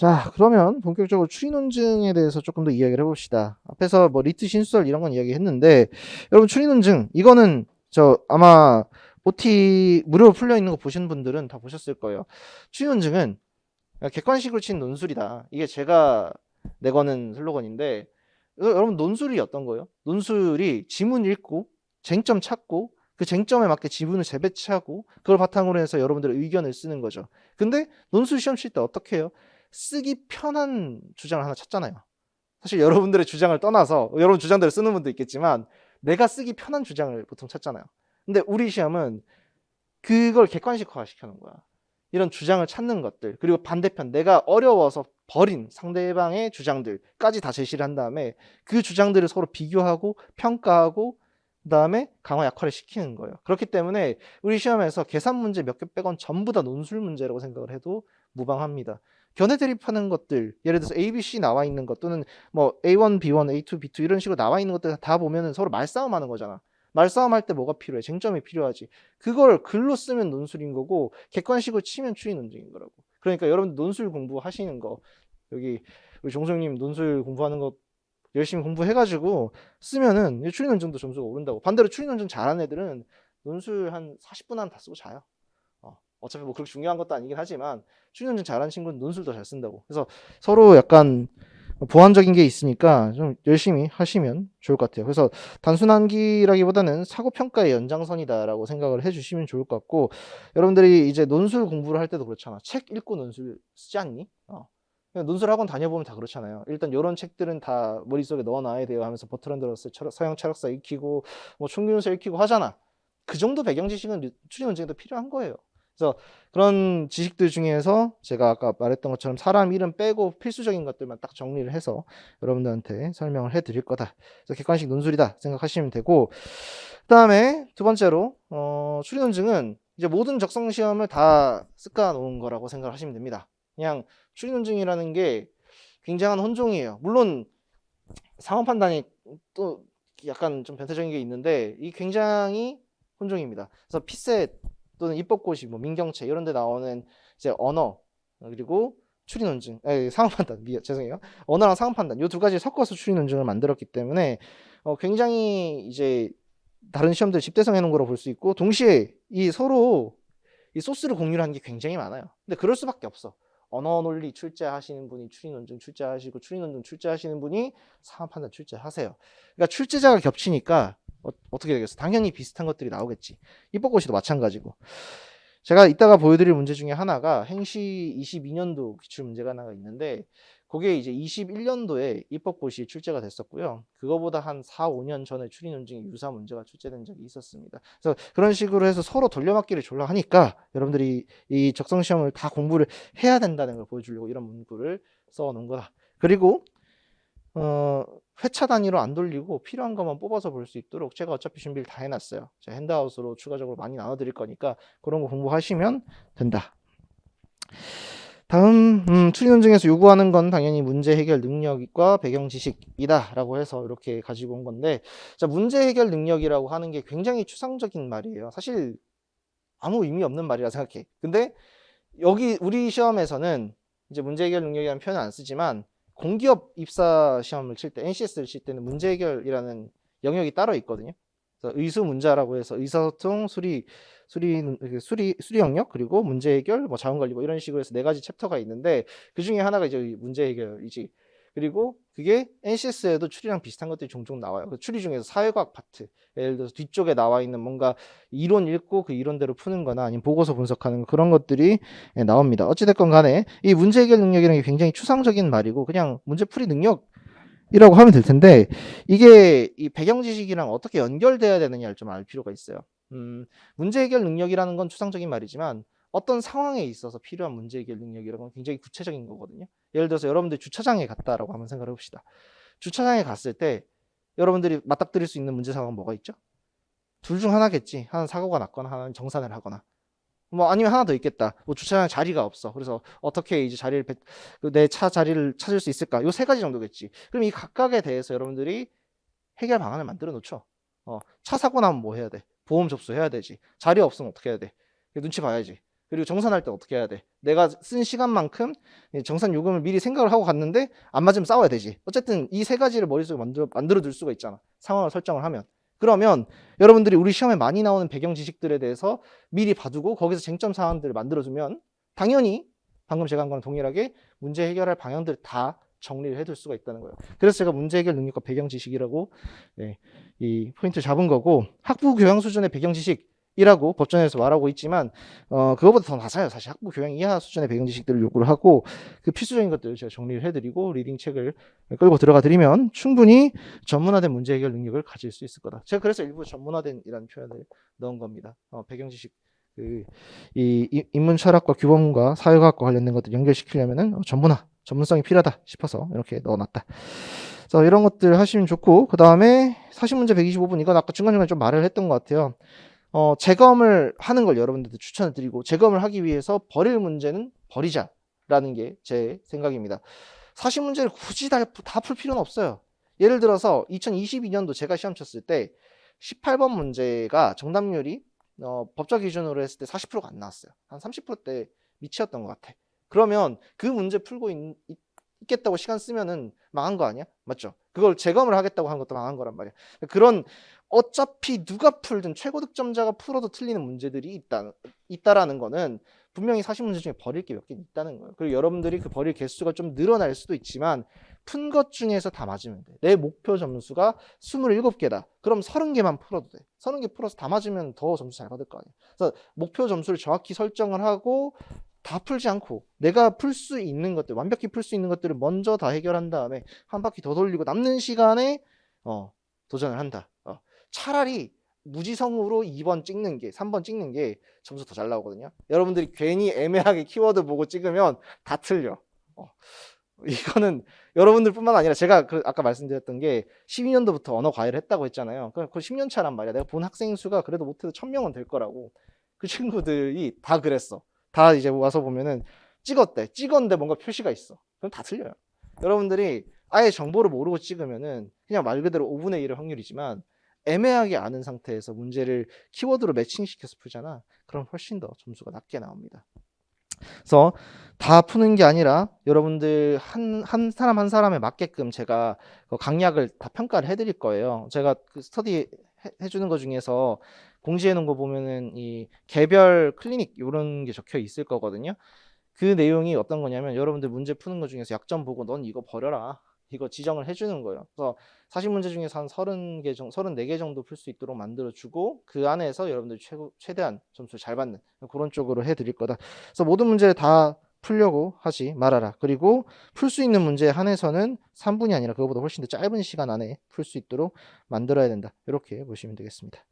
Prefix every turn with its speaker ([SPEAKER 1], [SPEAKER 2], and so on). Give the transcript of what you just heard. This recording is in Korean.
[SPEAKER 1] 자, 그러면 본격적으로 추리 논증에 대해서 조금 더 이야기를 해봅시다. 앞에서 뭐 리트 신수설 이런 건 이야기했는데, 여러분 추리 논증 이거는 저 아마 OT 무료로 풀려 있는 거 보신 분들은 다 보셨을 거예요. 추리 논증은 객관식으로 친 논술이다. 이게 제가 내거는 슬로건인데, 여- 여러분 논술이 어떤 거예요? 논술이 지문 읽고 쟁점 찾고 그 쟁점에 맞게 지문을 재배치하고 그걸 바탕으로 해서 여러분들의 의견을 쓰는 거죠. 근데 논술 시험 칠 때 어떻게 해요? 쓰기 편한 주장을 하나 찾잖아요. 사실 여러분들의 주장을 떠나서 여러분 주장대로 쓰는 분도 있겠지만 내가 쓰기 편한 주장을 보통 찾잖아요. 근데 우리 시험은 그걸 객관식화 시켜놓은 거야. 이런 주장을 찾는 것들 그리고 반대편 내가 어려워서 버린 상대방의 주장들까지 다 제시를 한 다음에 그 주장들을 서로 비교하고 평가하고 그다음에 강화 약화를 시키는 거예요. 그렇기 때문에 우리 시험에서 계산 문제 몇 개 빼곤 전부 다 논술 문제라고 생각을 해도 무방합니다. 견해 대립하는 것들, 예를 들어서 A, B, C 나와 있는 것 또는 뭐 A1, B1, A2, B2 이런 식으로 나와 있는 것들 다 보면은 서로 말싸움하는 거잖아. 말싸움 할 때 뭐가 필요해? 쟁점이 필요하지. 그걸 글로 쓰면 논술인 거고 객관식으로 치면 추리 논증인 거라고. 그러니까 여러분 논술 공부하시는 거 여기 우리 종성님 논술 공부하는 거 열심히 공부해가지고 쓰면은 이 추리 논증도 점수가 오른다고. 반대로 추리 논증 잘하는 애들은 논술 한 40분 안 다 쓰고 자요. 어, 어차피 뭐 그렇게 중요한 것도 아니긴 하지만 논증 잘하는 친구는 논술도 잘 쓴다고. 그래서 서로 약간 보완적인 게 있으니까 좀 열심히 하시면 좋을 것 같아요. 그래서 단순한 기라기보다는 사고 평가의 연장선이다라고 생각을 해주시면 좋을 것 같고 여러분들이 이제 논술 공부를 할 때도 그렇잖아. 책 읽고 논술 쓰지 않니? 어. 논술 학원 다녀보면 다 그렇잖아요. 일단 이런 책들은 다 머릿속에 넣어놔야 돼요 하면서 버트런드 러스 철학- 서양 철학사 익히고 뭐 총균서 익히고 하잖아. 그 정도 배경 지식은 리- 추리 논쟁에도 필요한 거예요. 그래서 그런 지식들 중에서 제가 아까 말했던 것처럼 사람 이름 빼고 필수적인 것들만 딱 정리를 해서 여러분들한테 설명을 해드릴 거다. 그래서 객관식 논술이다 생각하시면 되고 그다음에 두 번째로 어, 추리 논증은 이제 모든 적성 시험을 다 습가 놓은 거라고 생각하시면 됩니다. 그냥 추리 논증이라는 게 굉장한 혼종이에요. 물론 상황 판단이 또 약간 좀 변태적인 게 있는데 이 굉장히 혼종입니다. 그래서 피셋 또는 입법고시, 뭐 민경채 이런 데 나오는 이제 언어 그리고 추리 논증, 에, 상황 판단, 미, 죄송해요. 언어랑 상황 판단 이 두 가지 섞어서 추리 논증을 만들었기 때문에 어, 굉장히 이제 다른 시험들 집대성 해놓은 거로 볼 수 있고 동시에 이 서로 이 소스를 공유를 하는 게 굉장히 많아요. 근데 그럴 수밖에 없어. 언어 논리 출제하시는 분이 추리 논증 출제하시고 추리 논증 출제하시는 분이 상황 판단 출제하세요. 그러니까 출제자가 겹치니까 어, 어떻게 되겠어? 당연히 비슷한 것들이 나오겠지. 입법고시도 마찬가지고. 제가 이따가 보여드릴 문제 중에 하나가 행시 22년도 기출 문제가 하나가 있는데 그게 이제 21년도에 입법고시 출제가 됐었고요. 그거보다 한 4, 5년 전에 추리 논증에 유사 문제가 출제된 적이 있었습니다. 그래서 그런 식으로 해서 서로 돌려막기를 졸라 하니까 여러분들이 이 적성 시험을 다 공부를 해야 된다는 걸 보여주려고 이런 문구를 써 놓은 거다. 그리고 어, 회차 단위로 안 돌리고 필요한 것만 뽑아서 볼 수 있도록 제가 어차피 준비를 다 해놨어요. 제가 핸드아웃으로 추가적으로 많이 나눠드릴 거니까 그런 거 공부하시면 된다. 다음 음, 추리 논증에서 요구하는 건 당연히 문제 해결 능력과 배경 지식이다라고 해서 이렇게 가지고 온 건데 자 문제 해결 능력이라고 하는 게 굉장히 추상적인 말이에요. 사실 아무 의미 없는 말이라 생각해. 근데 여기 우리 시험에서는 이제 문제 해결 능력이라는 표현을 안 쓰지만 공기업 입사 시험을 칠 때 NCS를 칠 때는 문제 해결이라는 영역이 따로 있거든요. 그래서 의수 문자라고 해서 의사소통, 수리, 수리, 수리, 수리 영역 그리고 문제 해결, 뭐 자원 관리 뭐 이런 식으로 해서 네 가지 챕터가 있는데 그 중에 하나가 이제 이 문제 해결이지. 그리고 그게 NCS에도 추리랑 비슷한 것들이 종종 나와요. 그 추리 중에서 사회과학 파트, 예를 들어서 뒤쪽에 나와 있는 뭔가 이론 읽고 그 이론대로 푸는 거나 아니면 보고서 분석하는 거, 그런 것들이 예, 나옵니다. 어찌됐건 간에 이 문제 해결 능력이라는 게 굉장히 추상적인 말이고 그냥 문제 풀이 능력 이라고 하면 될 텐데 이게 이 배경 지식이랑 어떻게 연결돼야 되느냐를 좀 알 필요가 있어요. 음, 문제 해결 능력이라는 건 추상적인 말이지만 어떤 상황에 있어서 필요한 문제 해결 능력이라는 건 굉장히 구체적인 거거든요. 예를 들어서 여러분들 주차장에 갔다라고 한번 생각을 해봅시다. 주차장에 갔을 때 여러분들이 맞닥뜨릴 수 있는 문제 상황은 뭐가 있죠? 둘 중 하나겠지. 하나는 사고가 났거나 하나는 정산을 하거나. 뭐 아니면 하나 더 있겠다. 뭐 주차장 자리가 없어. 그래서 어떻게 이제 자리를 그내차 자리를 찾을 수 있을까? 요 세 가지 정도겠지. 그럼 이 각각에 대해서 여러분들이 해결 방안을 만들어 놓죠. 어, 차 사고 나면 뭐 해야 돼? 보험 접수해야 되지. 자리 없으면 어떻게 해야 돼? 눈치 봐야지. 그리고 정산할 때 어떻게 해야 돼? 내가 쓴 시간만큼 이 정산 요금을 미리 생각을 하고 갔는데 안 맞으면 싸워야 되지. 어쨌든 이 세 가지를 머릿속에 만들어 만들어 둘 수가 있잖아. 상황을 설정을 하면. 그러면 여러분들이 우리 시험에 많이 나오는 배경 지식들에 대해서 미리 봐두고 거기서 쟁점 사항들을 만들어주면 당연히 방금 제가 한 거랑 동일하게 문제 해결할 방향들 다 정리를 해둘 수가 있다는 거예요. 그래서 제가 문제 해결 능력과 배경 지식이라고 네, 이 포인트 잡은 거고 학부 교양 수준의 배경 지식 이라고 법전에서 말하고 있지만 어 그거보다 더 낮아요. 사실 학부 교양 이하 수준의 배경 지식들을 요구를 하고 그 필수적인 것들을 제가 정리를 해드리고 리딩 책을 끌고 들어가 드리면 충분히 전문화된 문제 해결 능력을 가질 수 있을 거다. 제가 그래서 일부 전문화된이라는 표현을 넣은 겁니다. 어, 배경 지식 그, 이, 이 인문 철학과 규범과 사회과학과 관련된 것들 연결시키려면은 어, 전문화, 전문성이 필요하다 싶어서 이렇게 넣어놨다. 그래서 이런 것들 하시면 좋고, 그 다음에 40문제 125분, 이건 아까 중간중간에 좀 말을 했던 것 같아요. 어, 재검을 하는 걸 여러분들도 추천을 드리고, 재검을 하기 위해서 버릴 문제는 버리자라는 게 제 생각입니다. 40문제를 굳이 다 풀 필요는 없어요. 예를 들어서 2022년도 제가 시험 쳤을 때 18번 문제가 정답률이 어, 법적 기준으로 했을 때 40%가 안 나왔어요. 한 30%대 미치였던 것 같아. 그러면 그 문제 풀고 있, 겠다고 시간 쓰면은 망한 거 아니야? 맞죠? 그걸 재검을 하겠다고 하는 것도 망한 거란 말이야. 그런 어차피 누가 풀든 최고 득점자가 풀어도 틀리는 문제들이 있다, 있다라는 거는 분명히 40문제 중에 버릴 게 몇 개 있다는 거예요. 그리고 여러분들이 그 버릴 개수가 좀 늘어날 수도 있지만 푼 것 중에서 다 맞으면 돼. 내 목표 점수가 27개다. 그럼 30개만 풀어도 돼. 30개 풀어서 다 맞으면 더 점수 잘 받을 거 아니야. 그래서 목표 점수를 정확히 설정을 하고 다 풀지 않고 내가 풀 수 있는 것들, 완벽히 풀 수 있는 것들을 먼저 다 해결한 다음에 한 바퀴 더 돌리고 남는 시간에 어, 도전을 한다. 어, 차라리 무지성으로 2번 찍는 게, 3번 찍는 게 점수 더 잘 나오거든요. 여러분들이 괜히 애매하게 키워드 보고 찍으면 다 틀려. 어, 이거는 여러분들뿐만 아니라 제가 그 아까 말씀드렸던 게 12년도부터 언어 과외를 했다고 했잖아요. 그 10년 차란 말이야. 내가 본 학생 수가 그래도 못해도 1000명은 될 거라고. 그 친구들이 다 그랬어. 다 이제 와서 보면은 찍었대. 찍었는데 뭔가 표시가 있어. 그럼 다 틀려요. 여러분들이 아예 정보를 모르고 찍으면은 그냥 말 그대로 5분의 1의 확률이지만 애매하게 아는 상태에서 문제를 키워드로 매칭시켜서 풀잖아. 그럼 훨씬 더 점수가 낮게 나옵니다. 그래서 다 푸는 게 아니라 여러분들 한, 한 사람 한 사람에 맞게끔 제가 그 강약을 다 평가를 해드릴 거예요. 제가 그 스터디 해, 해주는 것 중에서 공지해 놓은 거 보면은 이 개별 클리닉 이런 게 적혀 있을 거거든요. 그 내용이 어떤 거냐면 여러분들 문제 푸는 것 중에서 약점 보고 넌 이거 버려라. 이거 지정을 해주는 거예요. 그래서 40문제 중에서 한 30개 정도, 34개 정도 풀 수 있도록 만들어주고 그 안에서 여러분들 최고, 최대한 점수를 잘 받는 그런 쪽으로 해드릴 거다. 그래서 모든 문제를 다 풀려고 하지 말아라. 그리고 풀 수 있는 문제에 한해서는 3분이 아니라 그거보다 훨씬 더 짧은 시간 안에 풀 수 있도록 만들어야 된다. 이렇게 보시면 되겠습니다.